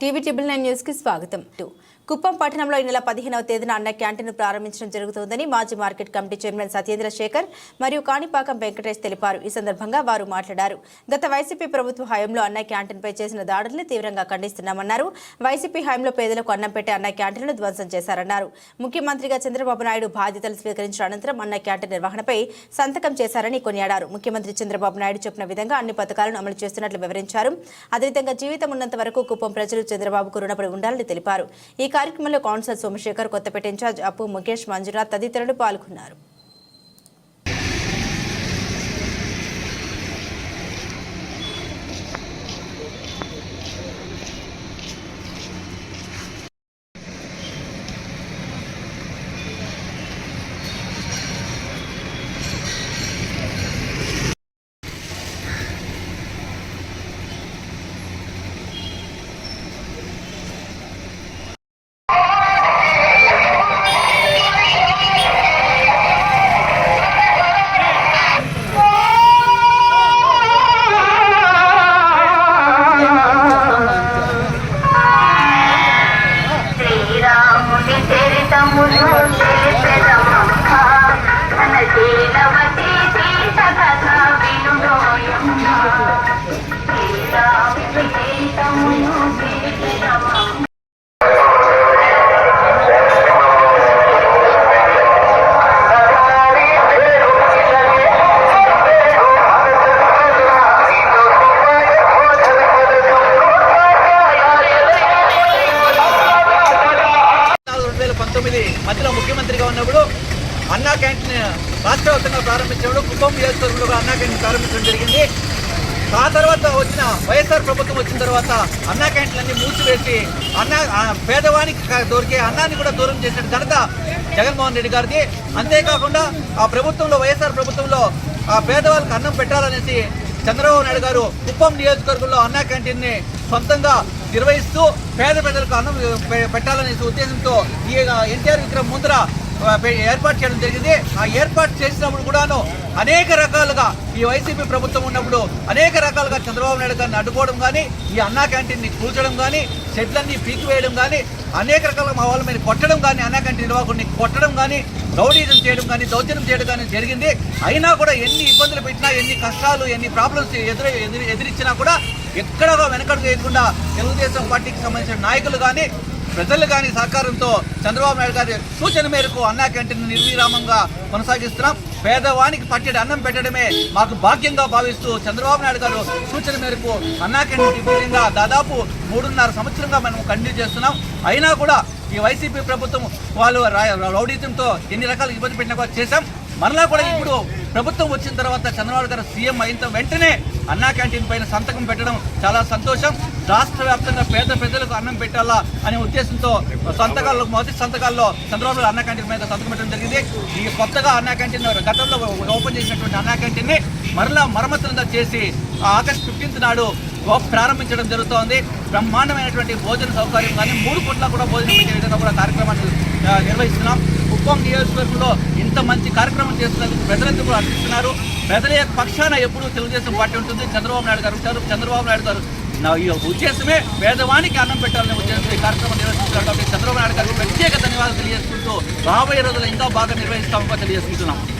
TV triple nine న్యూస్కి స్వాగతం. Two Kuppam పట్టణంలో ఈ నెల పదిహేనవ తేదీన అన్న క్యాంటీన్ ప్రారంభించడం జరుగుతోందని మాజీ market committee chairman Satyendra Shekhar మరియు కాణిపాకం వెంకటేష్ తెలిపారు. ఈ సందర్భంగా వారు మాట్లాడారు. గత వైసీపీ ప్రభుత్వ హయాంలో అన్న క్యాంటీన్ పై చేసిన దాడుల్ని తీవ్రంగా ఖండిస్తున్నామన్నారు. వైసీపీ హయాంలో పేదలకు అన్నం పెట్టే అన్న క్యాంటీన్ను ధ్వంసం చేశారన్నారు. ముఖ్యమంత్రిగా చంద్రబాబు నాయుడు బాధ్యతలు స్వీకరించిన అనంతరం అన్న క్యాంటీన్ నిర్వహణపై సంతకం చేశారని కొనియాడారు. ముఖ్యమంత్రి చంద్రబాబు నాయుడు చెప్పిన విధంగా అన్ని పథకాలను అమలు చేస్తున్నట్లు వివరించారు. అదేవిధంగా జీవితం ఉన్నంత వరకు కుప్పం ప్రజలు చంద్రబాబుకు రుణపడి ఉండాలని తెలిపారు. ఈ కార్యక్రమంలో కౌన్సిలర్ సోమశేఖర్ కొత్తపేట ఇన్ఛార్జ్ అప్పు ముఖేష్ మంజునాథ్ తదితరులు పాల్గొన్నారు. మధ్యలో ముఖ్యమంత్రిగా ఉన్నప్పుడు అన్నా క్యాంటీన్ రాష్ట్ర వ్యాప్తంగా ప్రారంభించినప్పుడు కుప్పం నియోజకవర్గంలో అన్నా క్యాంటీన్ ప్రారంభించడం జరిగింది. ఆ తర్వాత వచ్చిన వైఎస్ఆర్ ప్రభుత్వం వచ్చిన తర్వాత అన్నా క్యాంటీన్లన్నీ మూసివేసి అన్నా పేదవానికి దొరికే అన్నాన్ని కూడా దూరం చేసిన ఘనత జగన్మోహన్ రెడ్డి గారిది. అంతేకాకుండా ఆ ప్రభుత్వంలో వైఎస్ఆర్ ప్రభుత్వంలో ఆ పేదవాళ్ళకి అన్నం పెట్టాలనేసి చంద్రబాబు నాయుడు గారు కుప్పం నియోజకవర్గంలో అన్నా క్యాంటీన్ని సొంతంగా నిర్వహిస్తూ పేద ప్రజలకు అన్నం పె- పెట్టాలనే ఉద్దేశంతో ఈ ఎన్టీఆర్ విగ్రహం ముందర ఏర్పాటు చేయడం జరిగింది. ఆ ఏర్పాటు చేసినప్పుడు కూడాను అనేక రకాలుగా ఈ వైసీపీ ప్రభుత్వం ఉన్నప్పుడు అనేక రకాలుగా చంద్రబాబు నాయుడు గారిని అడ్డుకోవడం కానీ ఈ అన్నా క్యాంటీన్ని కూల్చడం కానీ షెడ్లన్నీ పీకివేయడం కానీ అనేక రకాల మా వాళ్ళ మీద కొట్టడం కానీ అన్నా క్యాంటీన్ నిర్వాహకుడిని కొట్టడం కానీ రౌడీజం చేయడం కానీ దౌర్జన్యం చేయడం కానీ జరిగింది. అయినా కూడా ఎన్ని ఇబ్బందులు పెట్టినా ఎన్ని కష్టాలు ఎన్ని ప్రాబ్లమ్స్ ఎదురు ఎదురు ఎదిరించినా కూడా ఎక్కడ వెనకడు చేయకుండా తెలుగుదేశం పార్టీకి సంబంధించిన నాయకులు కానీ ప్రజలు కానీ సహకారంతో చంద్రబాబు నాయుడు గారి సూచన మేరకు అన్నా క్యాంటీన్ నిర్విరామంగా కొనసాగిస్తున్నాం. పేదవానికి పట్టెడు అన్నం పెట్టడమే మాకు భాగ్యంగా భావిస్తూ చంద్రబాబు నాయుడు గారు సూచన మేరకు అన్నా క్యాంటీన్ నిర్వీర్యంగా దాదాపు మూడున్నర సంవత్సరంగా మనం కంటిన్యూ చేస్తున్నాం. అయినా కూడా ఈ వైసీపీ ప్రభుత్వం వాళ్ళు రా- ఎన్ని రకాల ఇబ్బంది పెట్టినా కూడా చేశాం. మరలా కూడా ఇప్పుడు ప్రభుత్వం వచ్చిన తర్వాత చంద్రబాబు గారు సీఎం అయిన వెంటనే అన్నా క్యాంటీన్ పైన సంతకం పెట్టడం చాలా సంతోషం. రాష్ట్ర వ్యాప్తంగా పేద ప్రజలకు అన్నం పెట్టాలా అనే ఉద్దేశంతో సంతకాల్లో మొదటి సంతకాల్లో చంద్రబాబు గారు అన్నా క్యాంటీన్ మీద సంతకం పెట్టడం జరిగింది. ఈ కొత్తగా అన్నా క్యాంటీన్ గతంలో ఓపెన్ చేసినటువంటి అన్నా క్యాంటీన్ని మరలా మరమ్మతులంతా చేసి ఆగస్ట్ ఫిఫ్టీన్త్ నాడు ప్రారంభించడం జరుగుతోంది. బ్రహ్మాండమైనటువంటి భోజన సౌకర్యం కానీ మూడు పూట్ల కూడా భోజనం పెట్టే విధంగా కూడా కార్యక్రమాన్ని నిర్వహిస్తున్నాం. కుప్పం నియోజకవర్గంలో ఇంత మంచి కార్యక్రమం చేస్తున్నందుకు ప్రజలందరూ కూడా అర్పిస్తున్నారు ప్రజల యొక్క పక్షాన ఎప్పుడూ తెలుగుదేశం పార్టీ ఉంటుంది. చంద్రబాబు నాయుడు గారు ఉంటారు చంద్రబాబు నాయుడు గారు నా ఈ ఉద్దేశమే పేదవానికి అన్నం పెట్టాలనే ఉద్దేశంతో ఈ కార్యక్రమం నిర్వహిస్తున్నారు కాబట్టి చంద్రబాబు నాయుడు గారికి ప్రత్యేక ధన్యవాదాలు తెలియజేసుకుంటూ రాబోయే రోజుల్లో ఇంకా బాగా నిర్వహిస్తామని తెలియజేసుకుంటున్నాం.